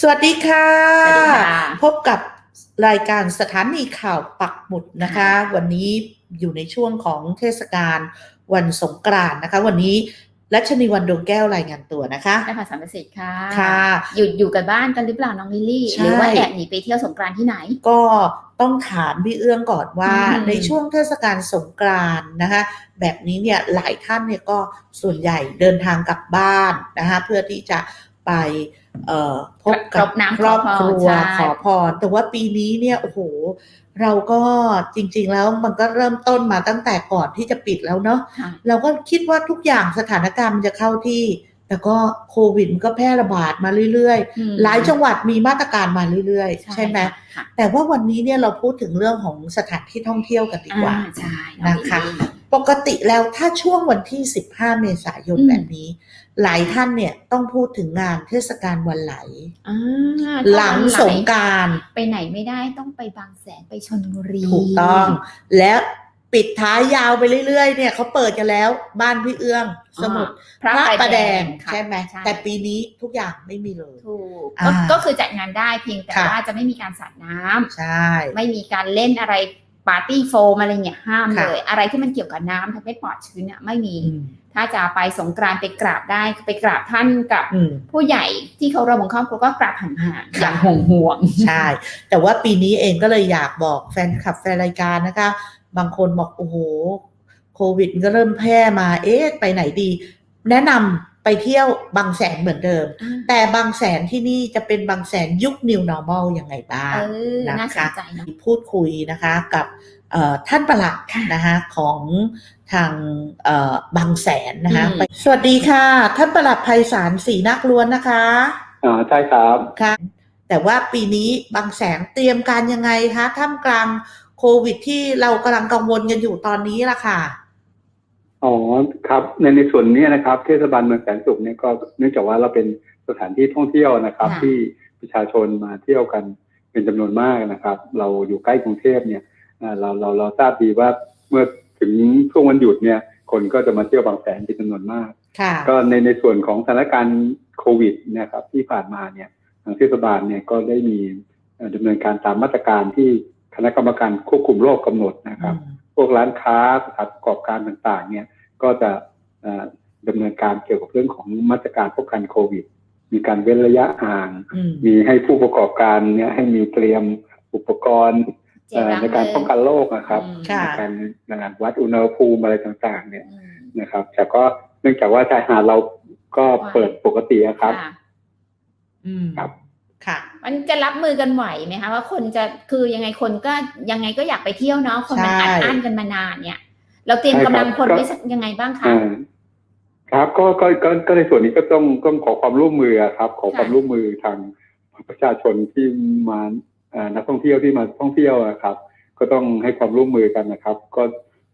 สวัสดีค่ะสวัสดีค่ะ พบกับรายการสถานีข่าวปักหมุดนะคะค่ะวันนี้อยู่ในช่วงของเทศกาลวันสงกรานต์นะคะ วันนี้รัชนีวันดวงแก้วรายงานตัวนะคะนะคะสามประสิทธิ์ค่ะ ค่ะหยุดอยู่กับบ้านกันหรือเปล่าน้องลิลลี่ใช่หรือว่าแอบหนีไปเที่ยวสงกรานต์ที่ไหน ก็ต้องถามพี่เอื้องก่อนว่าอืมในช่วงเทศกาลสงกรานต์นะคะ แบบนี้เนี่ยหลายท่านเนี่ยก็ส่วนใหญ่เดินทางกลับบ้านนะคะเพื่อที่จะ ไปเอ่อพบกับรดน้ำครอบครัวขอพรขอพรแต่ว่าปีนี้เนี่ยโอ้โห เราก็จริง ๆ แล้วมันก็เริ่มต้นมาตั้งแต่ก่อนที่จะปิดแล้วเนาะค่ะเราก็คิดว่าทุกอย่างสถานการณ์มันจะเข้าที่ แต่ก็โควิดมันก็แพร่ระบาดมาเรื่อยอืมๆหลายจังหวัดมีมาตรการมาเรื่อยๆ ใช่ไหมค่ะแต่ว่าวันนี้เนี่ยเราพูดถึงเรื่องของสถานที่ท่องเที่ยวกันดีกว่าอ่ใช่องนะคะลิลลี่ ปกติแล้วถ้าช่วงวันที่ 15 เมษายนอืมแบบนี้ หลายท่านเนี่ยต้องพูดถึงงานเทศกาลวันไหลอ่าหลังสงกรารไปไหนไม่ได้ต้องไปบางแสนไปชนบุรี ถูกต้อง และปิดท้ายยาวไปเรื่อยๆ เนี่ยเขาเปิดกันแล้วบ้านพี่เอื้อง สมุทรพระพระประประแดงค่ะใช่ไหมแต่ปีนี้ทุกอย่างไม่มีเลยถูกอ่าก็ก็คือจัดงานได้เพียงแต่ค่ะว่าจะไม่มีการสาดน้ำใช่ ไม่มีการเล่นอะไร ปาร์ตี้โฟมอะไรเนี่ยห้ามค่ะเลย อะไรที่มันเกี่ยวกับน้ำทำให้ปลอดชื้นเนี่ยไม่มีอืมถ้าจะไปสงกรานต์ไปกราบได้ไปกราบท่านกับอืมผู้ใหญ่ที่เขาเราของครอบครัวก็กราบห่างๆค่ะอย่างห่วงห่วงๆใช่ แต่ว่าปีนี้เองก็เลยอยากบอกแฟนคลับแฟนรายการนะคะ บางคนบอกโอ้โหโควิดมันก็เริ่มแพร่มาเอ๊ะไปไหนดี แนะนำ ไปเที่ยวบางแสนเหมือนเดิม แต่บางแสนที่นี่จะเป็นบางแสนยุค New Normal ยังไงบ้างเออนะคะน่าสนใจเนอะพูดคุยนะคะกับเอ่อท่านประหลัดค่ะนะคะของทางเอ่อบางแสนนะคะอืมไปสวัสดีค่ะ ท่านประหลัดภัยสารศรีนักล้วนนะคะอ่าใช่ครับค่ะแต่ว่าปีนี้บางแสนเตรียมการยังไงคะท่ามกลางโควิดที่เรากำลังกังวลกันอยู่ตอนนี้ล่ะค่ะ อ๋อครับในในส่วนนี้นะครับ เทศบาลเมืองแสนสุขเนี่ยก็เนื่องจากว่าเราเป็นสถานที่ท่องเที่ยวนะครับ ค่ะ ที่ประชาชนมาเที่ยวกันเป็นจำนวนมากนะครับ เราอยู่ใกล้กรุงเทพเนี่ยอ่าเราเราเราทราบดีว่าเมื่อถึงช่วงวันหยุดเนี่ย คนก็จะมาเที่ยวบางแสนเป็นจำนวนมาก ค่ะ ก็ในในส่วนของสถานการณ์โควิดเนะครับที่ผ่านมาเนี่ยทางเทศบาลเนี่ยก็ได้มีเอ่อดำเนินการตามมาตรการที่คณะกรรมการควบคุมโรคกำหนดนะครับพ วกร้านค้าสถานประกอบการต่างๆ เนี่ยก็จะเอ่อดำเนินการเกี่ยวกับเรื่องของมาตรการป้องกันโควิด มีการเว้นระยะห่างอืมมีให้ผู้ประกอบการเนี่ยให้มีเตรียมอุปกรณ์เอ่อในการป้องกันโรคนะครับอืมค่ะในการในการวัดอุณหภูมิอะไรต่างๆ เนี่ยอืมนะครับ แต่ก็เนื่องจากว่าชายหาดเราก็เปิดปกติอะครับค่ะอืมครับ ค่ะ มันจะรับมือกันไหวไหมคะว่าคนจะคือยังไงคนก็ยังไงก็อยากไปเที่ยวเนาะคนมันใช่อัดอั้นกันมานานเนี่ย เราเตรียมใช่ครับกำลังพลก็ไว้สักยังไงบ้างคะอ่าครับก็ก็ก็ก็ในส่วนนี้ก็ต้องต้องขอความร่วมมือครับขอความค่ะร่วมมือทางประชาชนที่มาเอ่อนักท่องเที่ยวที่มาท่องเที่ยวอะครับ ก็ต้องให้ความร่วมมือกันนะครับ ก็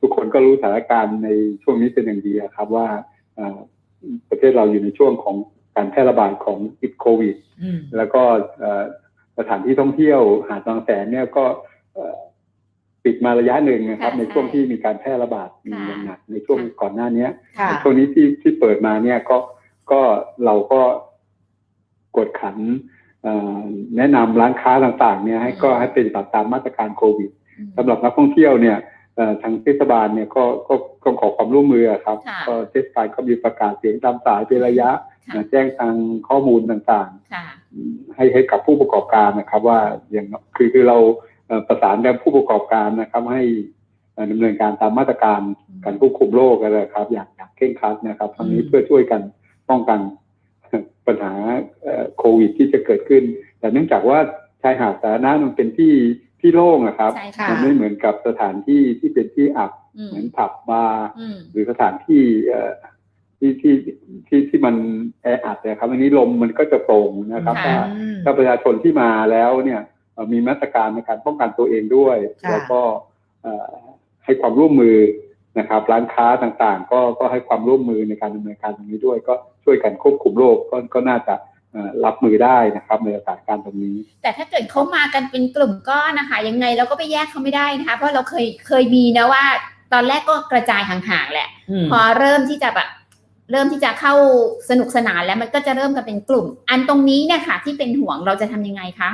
ทุกคนก็รู้สถานการณ์ในช่วงนี้เป็นอย่างดีอะครับว่าเอ่อประเทศเราอยู่ในช่วงของ การแพร่ระบาดของติดโควิดอืมแล้วก็เอ่อสถานที่ท่องเที่ยวหาดบางแสนเนี่ยก็เอ่อปิดมาระยะหนึ่งนะครับค่ะในช่วงใช่ที่มีการแพร่ระบาดค่ะอย่างหนักในช่วงค่ะก่อนหน้าเนี้ยค่ะช่วงนี้ที่ที่เปิดมาเนี่ยก็ก็เราก็กดขันเอ่อแนะนำร้านค้าต่างๆเนี่ยให้ก็ให้เป็นไปตามมาตรการโควิดอืมสำหรับนักท่องเที่ยวเนี่ยเอ่อทางเทศบาลเนี่ยก็ก็ก็ขอความร่วมมือครับค่ะก็เทศบาลก็มีประกาศเสียงตามสายเป็นระยะค่ะนะ แจ้งทางข้อมูลต่างๆค่ะให้ให้กับผู้ประกอบการนะครับ ว่าอย่างคือคือเราเอ่อประสานกับผู้ประกอบการนะครับ ให้เอ่อดำเนินการตามมาตรการอืมการควบคุมโรคกันนะครับ อย่างอย่างเคร่งครัดนะครับทั้งนี้อืมเพื่อช่วยกันป้องกันปัญหาเอ่อโควิดที่จะเกิดขึ้น แต่เนื่องจากว่าชายหาดสาธารณะมันเป็นที่ที่โล่งอะครับใช่ค่ะค่ะมันไม่เหมือนกับสถานที่ที่เป็นที่อับอืมเหมือนผับบาร์อืมหรือสถานที่เอ่อ ที่ที่ที่ที่มันแออัดนะครับ อันนี้ลมมันก็จะโปร่งนะครับค่ะถ้าอืมถ้าประชาชนที่มาแล้วเนี่ยเอ่อมีมาตรการในการป้องกันตัวเองด้วย ค่ะ แล้วก็เอ่อให้ความร่วมมือนะครับ ร้านค้าต่างๆ ก็ก็ให้ความร่วมมือในการดำเนินการตรงนี้ด้วย ก็ช่วยกันควบคุมโรคก็ก็น่าจะเอ่อรับมือได้นะครับในสถานการณ์ตรงนี้ แต่ถ้าเกิดเขามากันเป็นกลุ่มก้อนนะคะ ยังไงเราก็ไปแยกเขาไม่ได้นะคะ เพราะเราเคยเคยมีนะว่า ตอนแรกก็กระจายห่างๆแหละอืมพอเริ่มที่จะแบบ เริ่มที่จะเข้าสนุกสนานแล้วมันก็จะเริ่มกันเป็นกลุ่ม อันตรงนี้เนี่ยค่ะ ที่เป็นห่วงเราจะทำยังไงคะ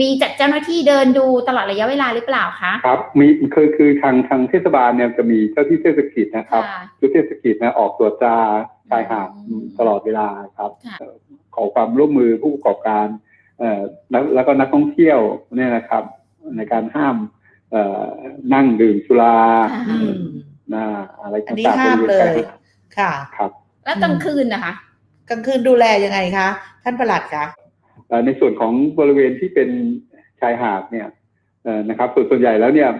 มีจัดเจ้าหน้าที่เดินดูตลอดระยะเวลาหรือเปล่าคะครับมีคือคือทางทางเทศบาลเนี่ยจะมีเจ้าที่เทศกิจนะครับค่ะชุดเทศกิจนะออกตรวจตราชายหาดอืมตลอดเวลาครับค่ะเอ่อขอความร่วมมือผู้ประกอบการเอ่อแล้วแล้วก็นักท่องเที่ยวเนี่ยนะครับ ในการห้ามเอ่อนั่งดื่มสุราค่ะอืมนะอะไรอันนี้ต่างๆห้ามบริวณเลยชายหาดค่ะครับ แล้วกลางคืนนะคะ กลางคืนดูแลยังไงคะ ท่านประหลัดคะเอ่อในส่วนของบริเวณที่เป็นชายหาดเนี่ยเอ่อนะครับส่วนส่วนใหญ่แล้วเนี่ย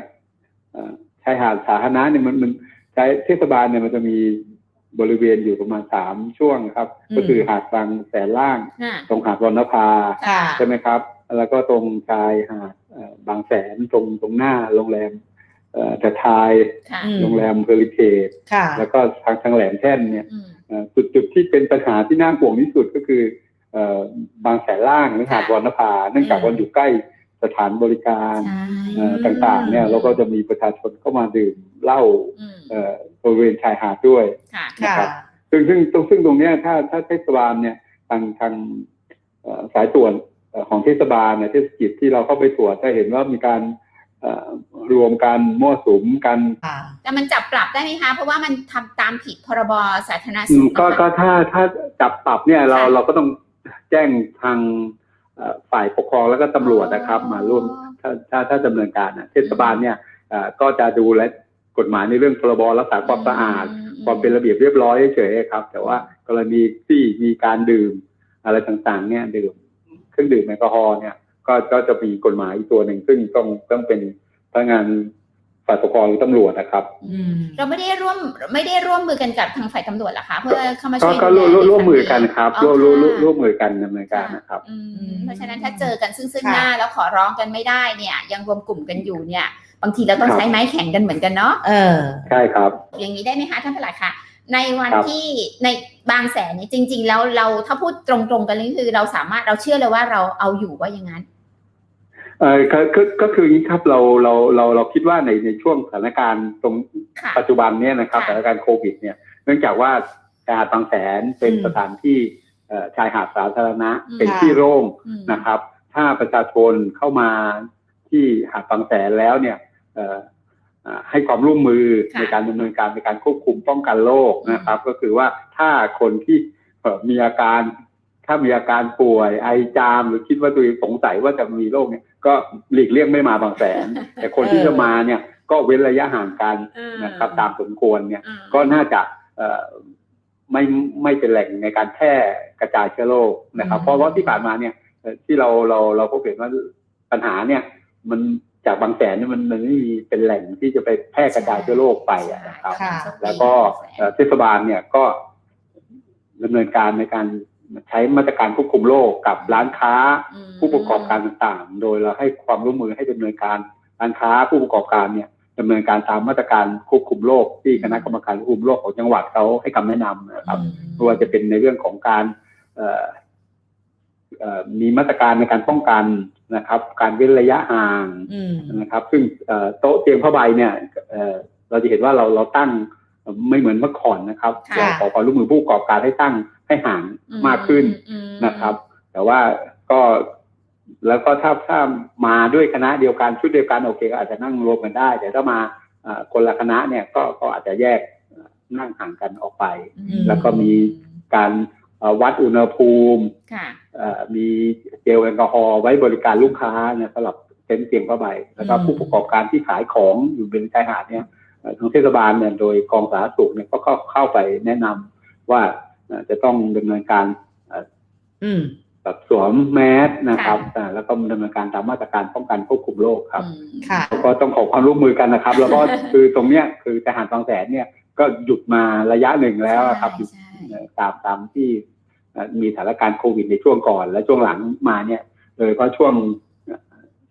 เอ่อชายหาดสาธารณะเนี่ยมันมันใช้เทศบาลเนี่ยมันจะมีบริเวณอยู่ประมาณสามช่วงครับ ก็คือหาดบางแสนล่างค่ะตรงหาดรณภาค่ะใช่ไหมครับ แล้วก็ตรงชายหาดเอ่อบางแสนตรงตรงหน้าโรงแรมเอ่อ แต่ทายค่ะอืม โรงแรมเฮอริเคดค่ะ แล้วก็ทางทางแหลมแท่นเนี่ยอืม เอ่อจุดจุดที่เป็นปัญหาที่น่าห่วงที่สุดก็คือเอ่อบางแสนล่างหรือหาดค่ะวรรณภาเนื่องจากอืมว่าอยู่ใกล้สถานบริการใช่เอ่อต่างๆเนี่ยเราก็จะมีประชาชนเข้ามาดื่มเหล้าอืมเอ่อบริเวณชายหาดด้วย ค่ะ ค่ะ นะครับ ซึ่งซึ่งตรงซึ่งตรงเนี้ยถ้าถ้าเทศบาลเนี่ยทางทางเอ่อสายตรวจเอ่อของเทศบาลเนี่ยเทศกิจที่เราเข้าไปตรวจจะเห็นว่ามีการเอ่อ รวมกันมั่วสุมกันค่ะแต่มันจับปรับได้ไหมคะ เพราะว่ามันทำตามผิดพรบสาธารณอืสุมขก็นะคะก็ถ้าถ้าจับปรับเนี่ยเราค่ะเราก็ต้องแจ้งทางเอ่อฝ่ายปกครองแล้วก็ตำรวจนะครับ มาร่วมถ้าถ้าถ้าดำเนินการนะเทศบาลเนี่ยเอ่อก็จะดูแลกฎหมายในเรื่องพรบรักษาความสะอาด ความเป็นระเบียบเรียบร้อยเฉยๆครับ แต่ว่ากรณีที่มีการดื่มอะไรต่างๆ เนี่ยดื่มเครื่องดื่มแอลกอฮอล์เนี่ยก็ก็จะมีกฎหมายอีกตัวหนึ่งซึ่งต้องต้องเป็น พนักงานฝ่ายปกครองหรือตำรวจนะครับ อืมเราไม่ได้ร่วมไม่ได้ร่วมมือกันกับทางฝ่ายตำรวจเหรอคะ เพื่อเข้ามาก็ช่วยก็ดูร่วมแลร่วมร่วมมือในกันครับอ๋อร่วมร่วมค่ะ ร่วมมือกันดำเนินการนะครับ อืมอืมเพราะฉะนั้นถ้าเจอกันซึ่งซึ่งค่ะหน้าแล้วขอร้องกันไม่ได้เนี่ย ยังรวมกลุ่มกันอยู่เนี่ย บางทีเราต้องครับใช้ไม้แข็งกันเหมือนกันเนาะ เออ ใช่ครับ อย่างนี้ได้ไหมคะท่านผลัดคะในวันครับ ที่ในบางแสนเนี่ยจริง ๆ แล้วเราถ้าพูดตรงๆกันเลยคือ เราสามารถเราเชื่อเลยว่าเราเอาอยู่ว่าอย่างนั้น เออก็ก็ก็คืออย่างนี้ครับเราเราเราเราคิดว่าในในช่วงสถานการณ์ตรงค่ะ ปัจจุบันเนี่ยนะครับค่ะสถานการณ์โควิดเนี่ยเนื่องจากว่าชายหาดบางแสนเป็นอืมสถานที่เอ่อชายหาดสาธารณะอืม เป็นที่โล่งอืมนะครับ ถ้าประชาชนเข้ามาที่หาดบางแสนแล้วเนี่ยเอ่ออ่าให้ความร่วมมือค่ะในการดำเนินการในการควบคุมป้องกันโรคนะครับ ก็คือว่าถ้าคนที่เอ่อมีอาการ ถ้ามีอาการป่วยไอจามหรือคิดว่าตัวเองสงสัยว่าจะมีโรคเนี่ย ก็หลีกเลี่ยงไม่มาบางแสน แต่คนที่เออจะมาเนี่ยก็เว้นระยะห่างกันนะครับตามสมควรเนี่ยอืมก็น่าจะเอ่อไม่ไม่เป็นแหล่งในการแพร่กระจายเชื้อโรคนะครับอืมเพราะว่าที่ผ่านมาเนี่ยเอ่อที่เราเราเราก็เห็นว่าปัญหาเนี่ย มันจากบางแสนเนี่ยมันมันไม่มีเป็นแหล่งที่จะไปแพร่กระจายเชื้อโรคไปอะนะครับค่ะแล้วก็เอ่อเทศบาลเนี่ยก็ดำเนินการในการ ใช้มาตรการควบคุมโรคกับร้านค้าอืมผู้ประกอบการต่างๆ โดยเราให้ความร่วมมือให้ดำเนินการร้านค้าผู้ประกอบการเนี่ยดำเนินการตามมาตรการควบคุมโรคที่คณะกรรมการควบคุมโรคของจังหวัดเขาให้คำแนะนำนะครับอืมไม่ว่าจะเป็นในเรื่องของการเอ่อเอ่อมีมาตรการในการป้องกันนะครับ การเว้นระยะห่างอืมนะครับ ซึ่งเอ่อโต๊ะเตียงผ้าใบเนี่ยเอ่อเราจะเห็นว่าเราเราตั้ง ไม่เหมือนเมื่อก่อนนะครับค่ะเราขอความร่วมมือผู้ประกอบการให้ตั้งให้ห่างมากขึ้นอืมนะครับ แต่ว่าก็แล้วก็ถ้าถ้ามาด้วยคณะเดียวกันชุดเดียวกันโอเคก็อาจจะนั่งรวมกันได้ แต่ถ้ามาเอ่อคนละคณะเนี่ยก็ก็อาจจะแยกเอ่อนั่งห่างกันออกไปอืมแล้วก็มีการเอ่อวัดอุณหภูมิค่ะเอ่อมีเจลแอลกอฮอล์ไว้บริการลูกค้าเนี่ยสำหรับเต็นท์เตียงผ้าใบแล้วก็อืมผู้ประกอบการที่ขายของอยู่บนชายหาดเนี่ยเอ่อ ทางเทศบาลเนี่ยโดยกองสาธารณสุขเนี่ยก็เข้าเข้าไปแนะนำว่าเอ่อจะต้องดำเนินการอืมแบบสวมแมสนะครับอ่าแล้วก็ดำเนินการตามมาตรการป้องกันควบคุมโรคครับอืมค่ะแล้วก็ต้องขอความร่วมมือกันนะครับ แล้วก็คือตรงเนี้ยคือทหารบางแสนเนี่ยก็หยุดมาระยะหนึ่งแล้วครับหยุดใช่เอ่อตามตามที่เอ่อมีสถานการณ์โควิดในช่วงก่อน และช่วงหลังมาเนี่ยโดยเฉพาะช่วงเอ่อ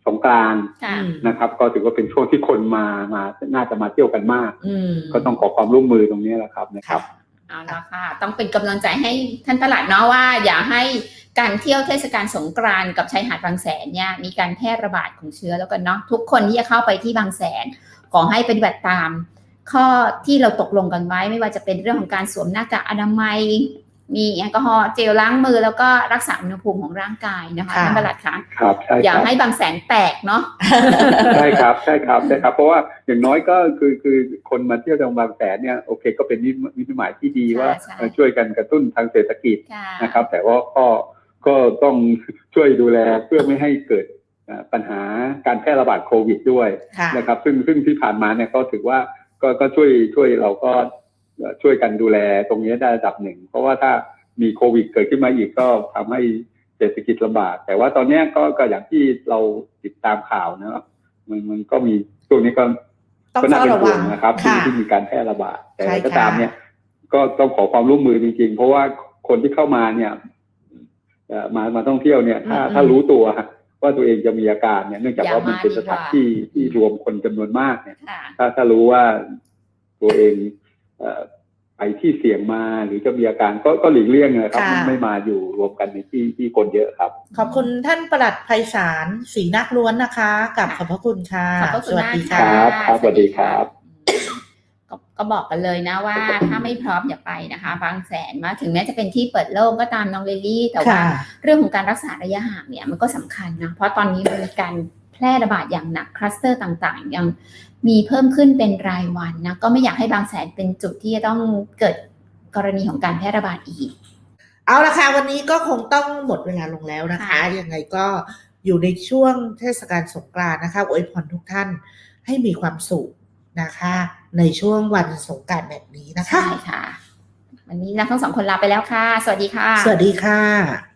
สงกรานต์ค่ะ นะครับ ก็ถือว่าเป็นช่วงที่คนมามาน่าจะมาเที่ยวกันมาก อืมก็ต้องขอความร่วมมือตรงนี้แหละครับนะครับ เอาละค่ะ ต้องเป็นกำลังใจให้ท่านตลาดเนาะว่า อย่าให้การเที่ยวเทศกาลสงกรานต์กับชายหาดบางแสนเนี่ยมีการแพร่ระบาดของเชื้อแล้วกันเนาะทุกคนที่จะเข้าไปที่บางแสน ขอให้ปฏิบัติตาม ข้อที่เราตกลงกันไว้ไม่ว่าจะเป็นเรื่องของการสวมหน้ากากอนามัย มีแอลกอฮอล์เจลล้างมือแล้วก็รักษาอุณหภูมิของร่างกายนะคะค่ะท่านประหลัดคะครับใช่อย่าครับให้บางแสนแตกเนาะใช่ครับใช่ครับใช่ครับ เพราะว่าอย่างน้อยก็คือคือคนมาเที่ยวจังหวัดบางแสนเนี่ยโอเคก็เป็นนิมิตหมายที่ดีใช่ว่าใช่เอ่อช่วยกันกระตุ้นทางเศรษฐกิจค่ะนะครับ แต่ว่าก็ก็ต้องช่วยดูแลเพื่อไม่ให้เกิดเอ่อปัญหาการแพร่ระบาดโควิดด้วยค่ะนะครับ ซึ่งซึ่งที่ผ่านมาเนี่ยก็ถือว่าก็ก็ช่วยช่วยเราก็เอ่อ ช่วยกันดูแลตรงนี้ได้ระดับหนึ่ง เพราะว่าถ้ามีโควิดเกิดขึ้นมาอีกก็ทำให้เศรษฐกิจลำบาก แต่ว่าตอนเนี้ยก็ก็อย่างที่เราติดตามข่าวนะครับมันมันก็มีช่วงนี้ก็ต้องก็น่าเฝ้าเป็นระห่วัวงงนะครับที่ค่ะที่มีการแพร่ระบาดแต่ใช่อะไรก็ค่ะตามเนี่ย ก็ต้องขอความร่วมมือจริงๆ เพราะว่าคนที่เข้ามาเนี่ยเอ่อมามาท่องเที่ยวเนี่ย ถ้าอืมถ้ารู้ตัวว่าตัวเองจะมีอาการเนี่ยเนื่องจากว่ามันเป็นสถานที่ที่รวมคนจำนวนมากเนี่ยค่ะถ้าถ้ารู้ว่าตัวเองเอ่อ ไปที่เสี่ยงมาหรือจะมีอาการก็ก็หลีกเลี่ยงนะครับ ค่ะ ไม่มาอยู่รวมกันในที่ที่คนเยอะครับ ขอบคุณท่านประหลัดไพศาลศรีนักล้วนนะคะกับขอบพระคุณค่ะ ขอบพระคุสณวัสมากดีค่ะค่ะ รับครับสวัสดีครับ ก็ก็บอกกันเลยนะว่าถ้าไม่พร้อมอย่าไปนะคะ บางแสนมาถึงแม้จะเป็นที่เปิดโล่งก็ตามน้องเลลี่แต่ว่า ค่ะ เรื่องของการรักษาระยะห่างเนี่ยมันก็สำคัญนะ เพราะตอนนี้มันมีการแพร่ระบาดอย่างหนักคลัสเตอร์ต่างๆ ยัง มีเพิ่มขึ้นเป็นรายวันนะก็ไม่อยากให้บางแสนเป็นจุดที่จะต้องเกิดกรณีของการแพร่ระบาดอีก เอาละค่ะวันนี้ก็คงต้องหมดเวลาลงแล้วนะคะค่ะยังไงก็อยู่ในช่วงเทศกาลสงกรานต์นะคะอวยพรทุกท่านให้มีความสุขนะคะ ในช่วงวันสงกรานต์แบบนี้นะคะใช่ค่ะ วันนี้เราทั้งสองคนลาไปแล้วค่ะ สวัสดีค่ะ สวัสดีค่ะ